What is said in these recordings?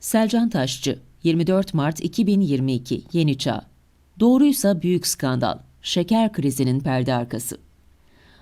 Selcan Taşçı, 24 Mart 2022, Yeni Çağ. Doğruysa büyük skandal. Şeker krizinin perde arkası.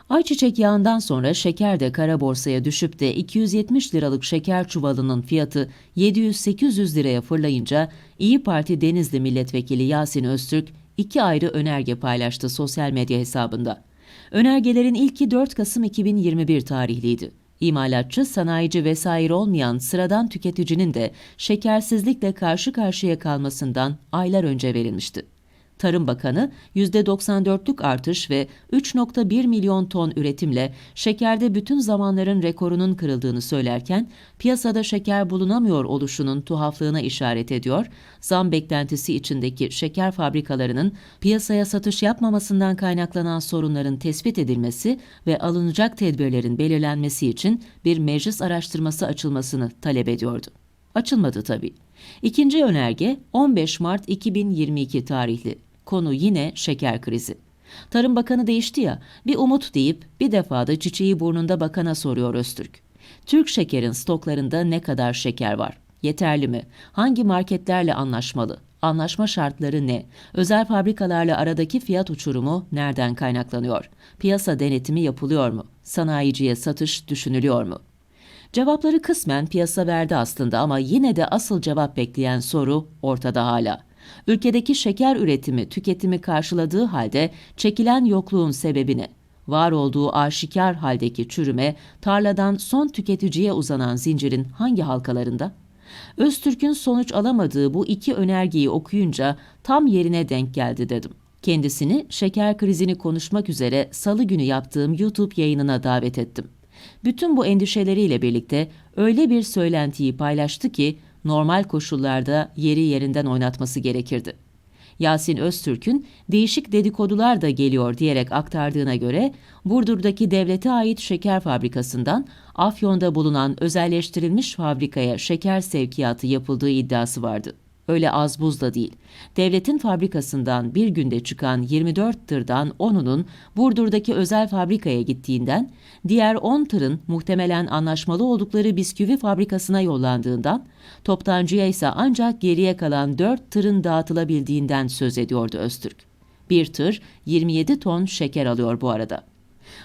Ayçiçek yağından sonra şeker de kara borsaya düşüp de 270 liralık şeker çuvalının fiyatı 700-800 liraya fırlayınca İyi Parti Denizli Milletvekili Yasin Öztürk iki ayrı önerge paylaştı sosyal medya hesabında. Önergelerin ilki 4 Kasım 2021 tarihliydi. İmalatçı, sanayici vesaire olmayan sıradan tüketicinin de şekersizlikle karşı karşıya kalmasından aylar önce verilmişti. Tarım Bakanı %94'lük artış ve 3.1 milyon ton üretimle şekerde bütün zamanların rekorunun kırıldığını söylerken piyasada şeker bulunamıyor oluşunun tuhaflığına işaret ediyor, zam beklentisi içindeki şeker fabrikalarının piyasaya satış yapmamasından kaynaklanan sorunların tespit edilmesi ve alınacak tedbirlerin belirlenmesi için bir meclis araştırması açılmasını talep ediyordu. Açılmadı tabii. İkinci önerge 15 Mart 2022 tarihli. Konu yine şeker krizi. Tarım Bakanı değişti ya, bir umut deyip bir defada çiçeği burnunda bakana soruyor Öztürk. Türk şekerin stoklarında ne kadar şeker var? Yeterli mi? Hangi marketlerle anlaşmalı? Anlaşma şartları ne? Özel fabrikalarla aradaki fiyat uçurumu nereden kaynaklanıyor? Piyasa denetimi yapılıyor mu? Sanayiciye satış düşünülüyor mu? Cevapları kısmen piyasa verdi aslında ama yine de asıl cevap bekleyen soru ortada hala. Ülkedeki şeker üretimi, tüketimi karşıladığı halde çekilen yokluğun sebebi ne? Var olduğu aşikar haldeki çürüme, tarladan son tüketiciye uzanan zincirin hangi halkalarında? Öztürk'ün sonuç alamadığı bu iki önergeyi okuyunca tam yerine denk geldi dedim. Kendisini şeker krizini konuşmak üzere salı günü yaptığım YouTube yayınına davet ettim. Bütün bu endişeleriyle birlikte öyle bir söylentiyi paylaştı ki normal koşullarda yeri yerinden oynatması gerekirdi. Yasin Öztürk'ün değişik dedikodular da geliyor diyerek aktardığına göre Burdur'daki devlete ait şeker fabrikasından Afyon'da bulunan özelleştirilmiş fabrikaya şeker sevkiyatı yapıldığı iddiası vardı. Öyle az buz da değil. Devletin fabrikasından bir günde çıkan 24 tırdan 10'unun Burdur'daki özel fabrikaya gittiğinden, diğer 10 tırın muhtemelen anlaşmalı oldukları bisküvi fabrikasına yollandığından, toptancıya ise ancak geriye kalan 4 tırın dağıtılabildiğinden söz ediyordu Öztürk. Bir tır 27 ton şeker alıyor bu arada.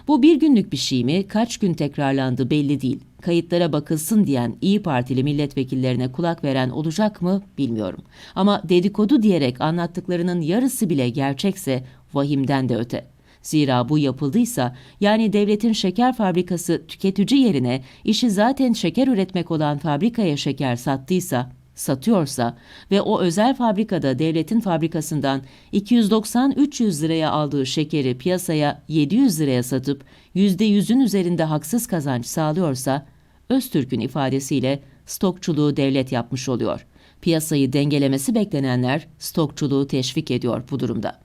Bu bir günlük bir şey mi, kaç gün tekrarlandı belli değil. Kayıtlara bakılsın diyen İyi Partili milletvekillerine kulak veren olacak mı bilmiyorum. Ama dedikodu diyerek anlattıklarının yarısı bile gerçekse vahimden de öte. Zira bu yapıldıysa yani devletin şeker fabrikası tüketici yerine işi zaten şeker üretmek olan fabrikaya şeker sattıysa satıyorsa ve o özel fabrikada devletin fabrikasından 290-300 liraya aldığı şekeri piyasaya 700 liraya satıp %100'ün üzerinde haksız kazanç sağlıyorsa Öztürk'ün ifadesiyle stokçuluğu devlet yapmış oluyor. Piyasayı dengelemesi beklenenler stokçuluğu teşvik ediyor bu durumda.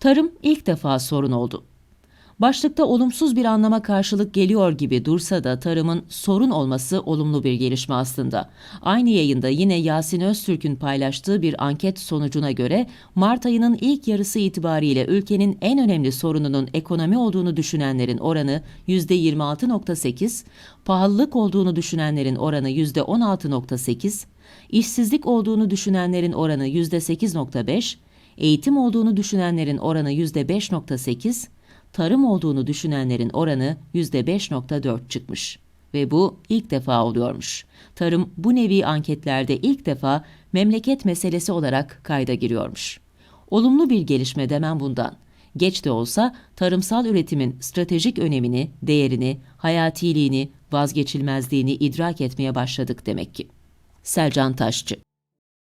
Tarım ilk defa sorun oldu. Başlıkta olumsuz bir anlama karşılık geliyor gibi dursa da tarımın sorun olması olumlu bir gelişme aslında. Aynı yayında yine Yasin Öztürk'ün paylaştığı bir anket sonucuna göre Mart ayının ilk yarısı itibariyle ülkenin en önemli sorununun ekonomi olduğunu düşünenlerin oranı %26.8, pahalılık olduğunu düşünenlerin oranı %16.8, işsizlik olduğunu düşünenlerin oranı %8.5, eğitim olduğunu düşünenlerin oranı %5.8, tarım olduğunu düşünenlerin oranı %5.4 çıkmış. Ve bu ilk defa oluyormuş. Tarım bu nevi anketlerde ilk defa memleket meselesi olarak kayda giriyormuş. Olumlu bir gelişme demem bundan. Geç de olsa tarımsal üretimin stratejik önemini, değerini, hayatiliğini, vazgeçilmezliğini idrak etmeye başladık demek ki. Selcan Taşçı